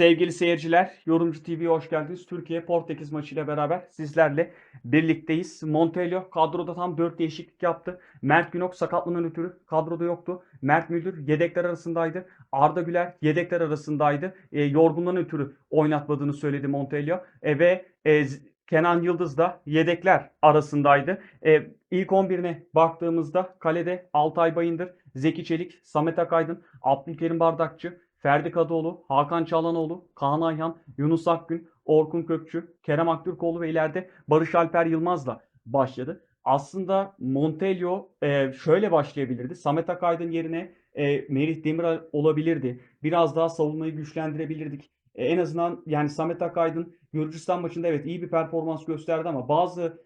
Sevgili seyirciler, Yorumcu TV'ye hoş geldiniz. Türkiye Portekiz maçıyla beraber sizlerle birlikteyiz. Montelio kadroda tam 4 değişiklik yaptı. Mert Günok sakatlığından ötürü kadroda yoktu. Mert Müldür yedekler arasındaydı. Arda Güler yedekler arasındaydı. E, yorgunluğundan ötürü oynatmadığını söyledi Montelio. E, ve e, Kenan Yıldız da yedekler arasındaydı. E, ilk 11'ine baktığımızda kalede Altay Bayındır, Zeki Çelik, Samet Akaydın, Abdülkerim Bardakçı, Ferdi Kadıoğlu, Hakan Çalhanoğlu, Kaan Ayhan, Yunus Akgün, Orkun Kökçü, Kerem Aktürkoğlu ve ileride Barış Alper Yılmaz'la başladı. Aslında Montelio e, şöyle başlayabilirdi. Samet Akaydın yerine e, Merih Demiral olabilirdi. Biraz daha savunmayı güçlendirebilirdik. E, en azından yani Samet Akaydın Gürcistan maçında evet iyi bir performans gösterdi ama bazı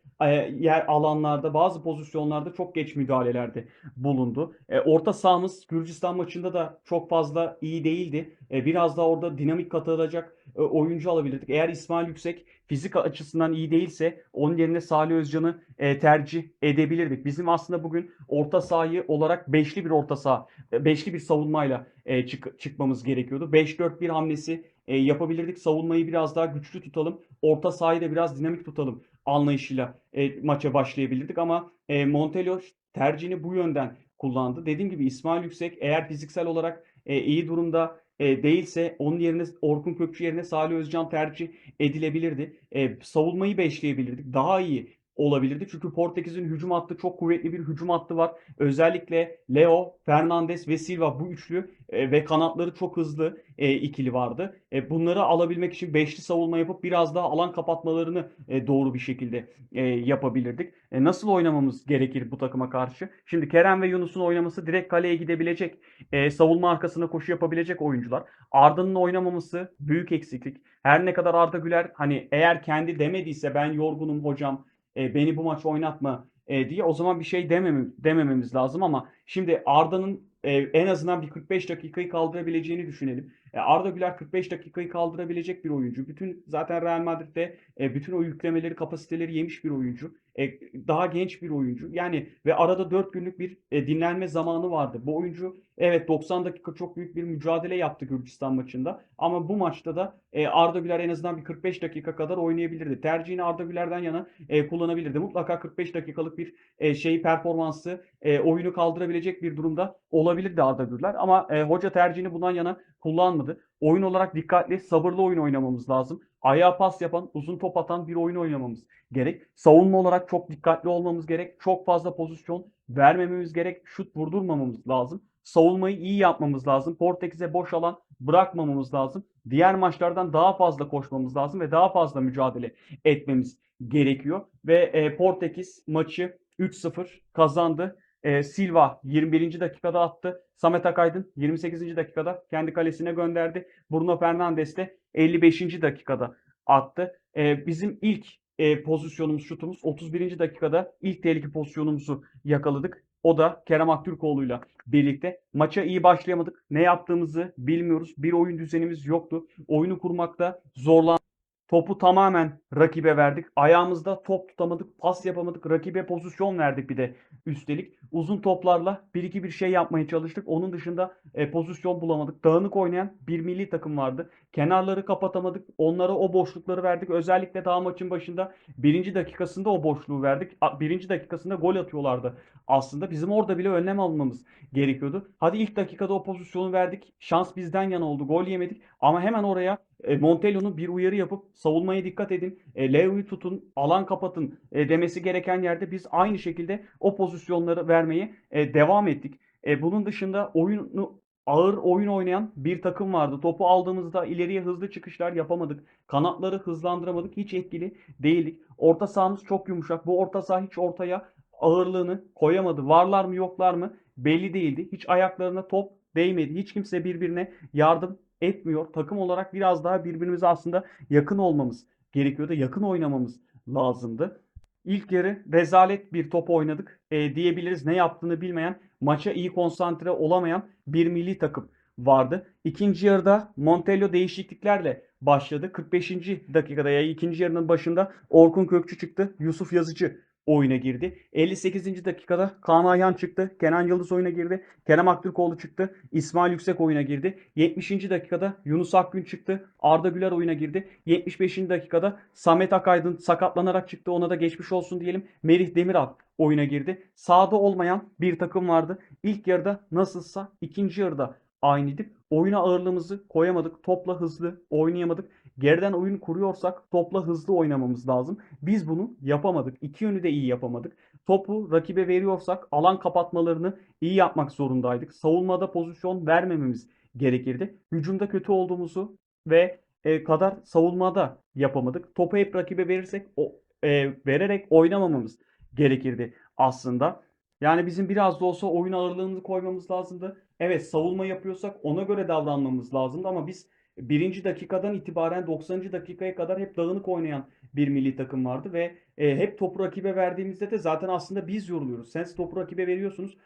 yer alanlarda, bazı pozisyonlarda çok geç müdahalelerde bulundu. E, orta sahamız Gürcistan maçında da çok fazla iyi değildi. E, biraz daha orada dinamik katılacak e, oyuncu alabilirdik. Eğer İsmail Yüksek fizik açısından iyi değilse onun yerine Salih Özcan'ı e, tercih edebilirdik. Bizim aslında bugün orta sahayı olarak beşli bir orta saha, e, beşli bir savunmayla e, çık- çıkmamız gerekiyordu. 5-4-1 hamlesi e, yapabilirdik. Savunmayı biraz daha güçlü tutalım. Orta sahayı da biraz dinamik tutalım anlayışıyla e, maça başlayabilirdik ama e, Montelo tercihini bu yönden kullandı. Dediğim gibi İsmail Yüksek eğer fiziksel olarak e, iyi durumda e, değilse onun yerine Orkun Kökçü yerine Salih Özcan tercih edilebilirdi. E, savunmayı beşleyebilirdik. Daha iyi olabilirdi. Çünkü Portekiz'in hücum hattı çok kuvvetli bir hücum hattı var. Özellikle Leo, Fernandes ve Silva bu üçlü e, ve kanatları çok hızlı e, ikili vardı. E, bunları alabilmek için beşli savunma yapıp biraz daha alan kapatmalarını e, doğru bir şekilde e, yapabilirdik. E, nasıl oynamamız gerekir bu takıma karşı? Şimdi Kerem ve Yunus'un oynaması direkt kaleye gidebilecek, e, savunma arkasına koşu yapabilecek oyuncular. Arda'nın oynamaması büyük eksiklik. Her ne kadar Arda Güler hani eğer kendi demediyse ben yorgunum hocam e, beni bu maç oynatma e, diye o zaman bir şey dememem, demememiz lazım ama şimdi Arda'nın e, en azından bir 45 dakikayı kaldırabileceğini düşünelim. E, Arda Güler 45 dakikayı kaldırabilecek bir oyuncu. Bütün zaten Real Madrid'de e, bütün o yüklemeleri, kapasiteleri yemiş bir oyuncu. E, daha genç bir oyuncu. Yani ve arada 4 günlük bir dinlenme zamanı vardı. Bu oyuncu evet 90 dakika çok büyük bir mücadele yaptı Gürcistan maçında. Ama bu maçta da Arda Güler en azından bir 45 dakika kadar oynayabilirdi. Tercihini Arda Güler'den yana kullanabilirdi. Mutlaka 45 dakikalık bir e, şey performansı oyunu kaldırabilecek bir durumda olabilirdi Arda Güler. Ama hoca tercihini bundan yana kullanmadı. Oyun olarak dikkatli, sabırlı oyun oynamamız lazım. Ayağa pas yapan, uzun top atan bir oyun oynamamız gerek. Savunma olarak çok dikkatli olmamız gerek. Çok fazla pozisyon vermememiz gerek. Şut vurdurmamamız lazım. Savunmayı iyi yapmamız lazım. Portekiz'e boş alan bırakmamamız lazım. Diğer maçlardan daha fazla koşmamız lazım ve daha fazla mücadele etmemiz gerekiyor. Ve e, Portekiz maçı 3-0 kazandı. E, Silva 21. dakikada attı. Samet Akaydın 28. dakikada kendi kalesine gönderdi. Bruno Fernandes de 55. dakikada attı. E, bizim ilk e, pozisyonumuz, şutumuz 31. dakikada ilk tehlike pozisyonumuzu yakaladık. O da Kerem Aktürkoğlu'yla birlikte. Maça iyi başlayamadık. Ne yaptığımızı bilmiyoruz. Bir oyun düzenimiz yoktu. Oyunu kurmakta zorlandık. Topu tamamen rakibe verdik. Ayağımızda top tutamadık, pas yapamadık. Rakibe pozisyon verdik bir de üstelik. Uzun toplarla bir iki bir şey yapmaya çalıştık. Onun dışında e, pozisyon bulamadık. Dağınık oynayan bir milli takım vardı. Kenarları kapatamadık. Onlara o boşlukları verdik. Özellikle daha maçın başında birinci dakikasında o boşluğu verdik. Birinci dakikasında gol atıyorlardı aslında. Bizim orada bile önlem almamız gerekiyordu. Hadi ilk dakikada o pozisyonu verdik. Şans bizden yana oldu. Gol yemedik. Ama hemen oraya e, Montelo'nun bir uyarı yapıp savunmaya dikkat edin. E, Leo'yu tutun, alan kapatın e, demesi gereken yerde biz aynı şekilde o pozisyonları vermeye e, devam ettik. E, bunun dışında oyunu ağır oyun oynayan bir takım vardı. Topu aldığımızda ileriye hızlı çıkışlar yapamadık. Kanatları hızlandıramadık. Hiç etkili değildik. Orta sahamız çok yumuşak. Bu orta saha hiç ortaya ağırlığını koyamadı. Varlar mı yoklar mı belli değildi. Hiç ayaklarına top değmedi. Hiç kimse birbirine yardım etmiyor. Takım olarak biraz daha birbirimize aslında yakın olmamız gerekiyordu. Yakın oynamamız lazımdı. İlk yarı rezalet bir top oynadık e, diyebiliriz. Ne yaptığını bilmeyen, maça iyi konsantre olamayan bir milli takım vardı. İkinci yarıda Montelo değişikliklerle başladı. 45. dakikada ya ikinci yarının başında Orkun Kökçü çıktı. Yusuf Yazıcı oyuna girdi. 58. dakikada Kaan Ayhan çıktı. Kenan Yıldız oyuna girdi. Kerem Aktürkoğlu çıktı. İsmail Yüksek oyuna girdi. 70. dakikada Yunus Akgün çıktı. Arda Güler oyuna girdi. 75. dakikada Samet Akaydın sakatlanarak çıktı. Ona da geçmiş olsun diyelim. Merih Demiral oyuna girdi. Sağda olmayan bir takım vardı. İlk yarıda nasılsa ikinci yarıda aynıydık. Oyuna ağırlığımızı koyamadık. Topla hızlı oynayamadık. Geriden oyun kuruyorsak topla hızlı oynamamız lazım. Biz bunu yapamadık. İki yönü de iyi yapamadık. Topu rakibe veriyorsak alan kapatmalarını iyi yapmak zorundaydık. Savunmada pozisyon vermememiz gerekirdi. Hücumda kötü olduğumuzu ve e, kadar savunmada yapamadık. Topu hep rakibe verirsek o e, vererek oynamamamız gerekirdi aslında. Yani bizim biraz da olsa oyun ağırlığını koymamız lazımdı. Evet savunma yapıyorsak ona göre davranmamız lazımdı ama biz birinci dakikadan itibaren 90. dakikaya kadar hep dağınık oynayan bir milli takım vardı ve e, hep topu rakibe verdiğimizde de zaten aslında biz yoruluyoruz. Siz topu rakibe veriyorsunuz.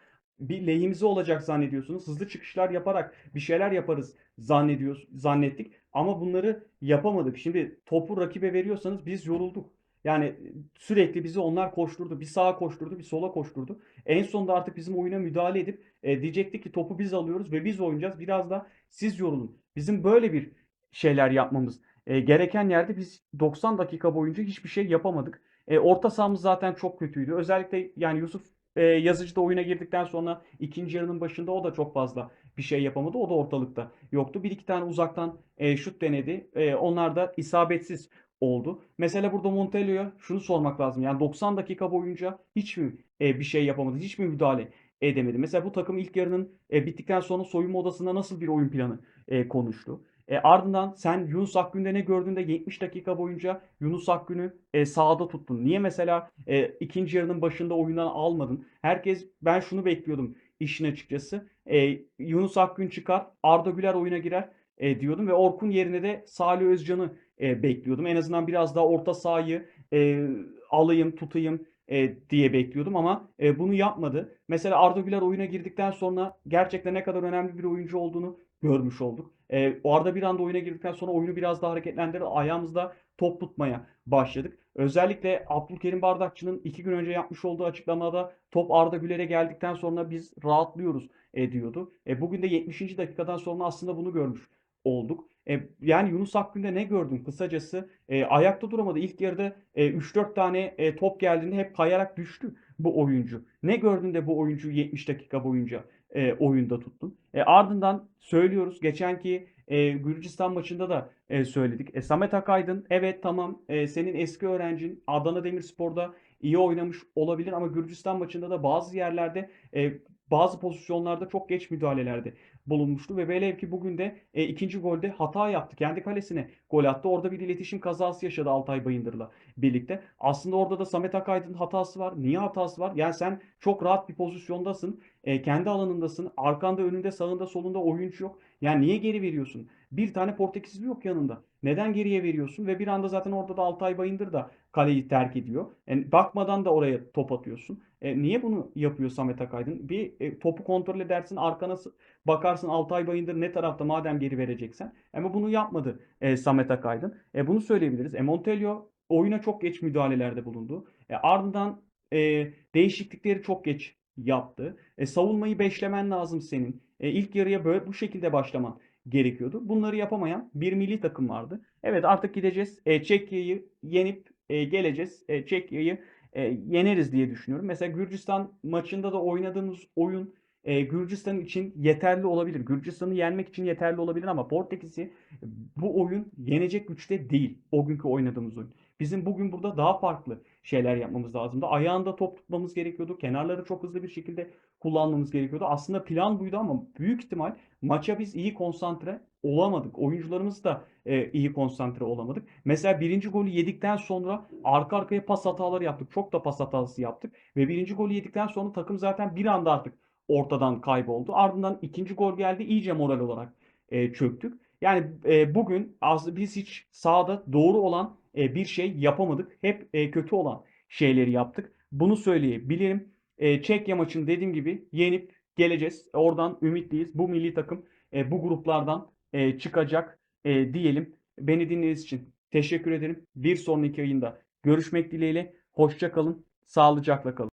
Bir lehimize olacak zannediyorsunuz. Hızlı çıkışlar yaparak bir şeyler yaparız zannediyoruz, zannettik. Ama bunları yapamadık. Şimdi topu rakibe veriyorsanız biz yorulduk. Yani sürekli bizi onlar koşturdu. Bir sağa koşturdu, bir sola koşturdu. En sonunda artık bizim oyuna müdahale edip e, diyecekti ki topu biz alıyoruz ve biz oynayacağız. Biraz da siz yorulun. Bizim böyle bir şeyler yapmamız e, gereken yerde biz 90 dakika boyunca hiçbir şey yapamadık. E, orta sahamız zaten çok kötüydü. Özellikle yani Yusuf e, Yazıcı da oyuna girdikten sonra ikinci yarının başında o da çok fazla bir şey yapamadı. O da ortalıkta yoktu. Bir iki tane uzaktan e, şut denedi. E, onlar da isabetsiz oldu. Mesela burada Montelio'ya şunu sormak lazım. Yani 90 dakika boyunca hiç mi e, bir şey yapamadı? Hiç mi müdahale edemedi? Mesela bu takım ilk yarının e, bittikten sonra soyunma odasında nasıl bir oyun planı e, konuştu? E, ardından sen Yunus Akgün'de ne gördüğünde 70 dakika boyunca Yunus Akgün'ü e, sahada tuttun. Niye mesela e, ikinci yarının başında oyundan almadın? Herkes ben şunu bekliyordum işin açıkçası. E, Yunus Akgün çıkar, Arda Güler oyuna girer e, diyordum ve Orkun yerine de Salih Özcan'ı e, bekliyordum. En azından biraz daha orta sahayı e, alayım, tutayım e, diye bekliyordum ama e, bunu yapmadı. Mesela Arda Güler oyuna girdikten sonra gerçekten ne kadar önemli bir oyuncu olduğunu görmüş olduk. E, Arda bir anda oyuna girdikten sonra oyunu biraz daha hareketlendirdi. Ayağımızda top tutmaya başladık. Özellikle Abdülkerim Bardakçı'nın iki gün önce yapmış olduğu açıklamada top Arda Güler'e geldikten sonra biz rahatlıyoruz e, diyordu. E, bugün de 70. dakikadan sonra aslında bunu görmüş olduk. E, yani Yunus Akgün'de ne gördün kısacası? E, ayakta duramadı. İlk yarıda e, 3-4 tane e, top geldiğinde hep kayarak düştü bu oyuncu. Ne gördün de bu oyuncuyu 70 dakika boyunca e, oyunda tuttun? E, ardından söylüyoruz. Geçenki e, Gürcistan maçında da e, söyledik. E, Samet Akaydın evet tamam e, senin eski öğrencin Adana Demirspor'da iyi oynamış olabilir ama Gürcistan maçında da bazı yerlerde e, bazı pozisyonlarda çok geç müdahalelerde bulunmuştu ve velev ki bugün de e, ikinci golde hata yaptı. Kendi kalesine gol attı. Orada bir iletişim kazası yaşadı Altay Bayındır'la birlikte. Aslında orada da Samet Akaydın hatası var. Niye hatası var? Yani sen çok rahat bir pozisyondasın. E, kendi alanındasın. Arkanda, önünde, sağında, solunda oyuncu yok. Yani niye geri veriyorsun? Bir tane Portekizli yok yanında. Neden geriye veriyorsun? Ve bir anda zaten orada da Altay Bayındır da kaleyi terk ediyor. Yani bakmadan da oraya top atıyorsun. E, niye bunu yapıyor Samet Akaydın? Bir e, topu kontrol edersin, arkana bakarsın Altay Bayındır ne tarafta madem geri vereceksen. Ama bunu yapmadı e, Samet Akaydın. E, bunu söyleyebiliriz. E, Montelio oyuna çok geç müdahalelerde bulundu. E, ardından e, değişiklikleri çok geç yaptı. E, savunmayı beşlemen lazım senin. E, ilk yarıya böyle bu şekilde başlaman gerekiyordu. Bunları yapamayan bir milli takım vardı. Evet artık gideceğiz. E, Çekya'yı yenip e, geleceğiz. E, Çekya'yı e, yeneriz diye düşünüyorum. Mesela Gürcistan maçında da oynadığımız oyun e, Gürcistan için yeterli olabilir. Gürcistan'ı yenmek için yeterli olabilir ama Portekiz'i bu oyun yenecek güçte değil. O günkü oynadığımız oyun. Bizim bugün burada daha farklı şeyler yapmamız lazımdı. Ayağında top tutmamız gerekiyordu. Kenarları çok hızlı bir şekilde kullanmamız gerekiyordu. Aslında plan buydu ama büyük ihtimal maça biz iyi konsantre olamadık. Oyuncularımız da e, iyi konsantre olamadık. Mesela birinci golü yedikten sonra arka arkaya pas hataları yaptık. Çok da pas hatası yaptık. Ve birinci golü yedikten sonra takım zaten bir anda artık ortadan kayboldu. Ardından ikinci gol geldi. İyice moral olarak e, çöktük. Yani e, bugün az biz hiç sahada doğru olan e, bir şey yapamadık. Hep e, kötü olan şeyleri yaptık. Bunu söyleyebilirim. E, Çekya maçını dediğim gibi yenip geleceğiz. Oradan ümitliyiz. Bu milli takım e, bu gruplardan e, çıkacak e, diyelim. Beni dinlediğiniz için teşekkür ederim. Bir sonraki yayında görüşmek dileğiyle. Hoşça kalın. Sağlıcakla kalın.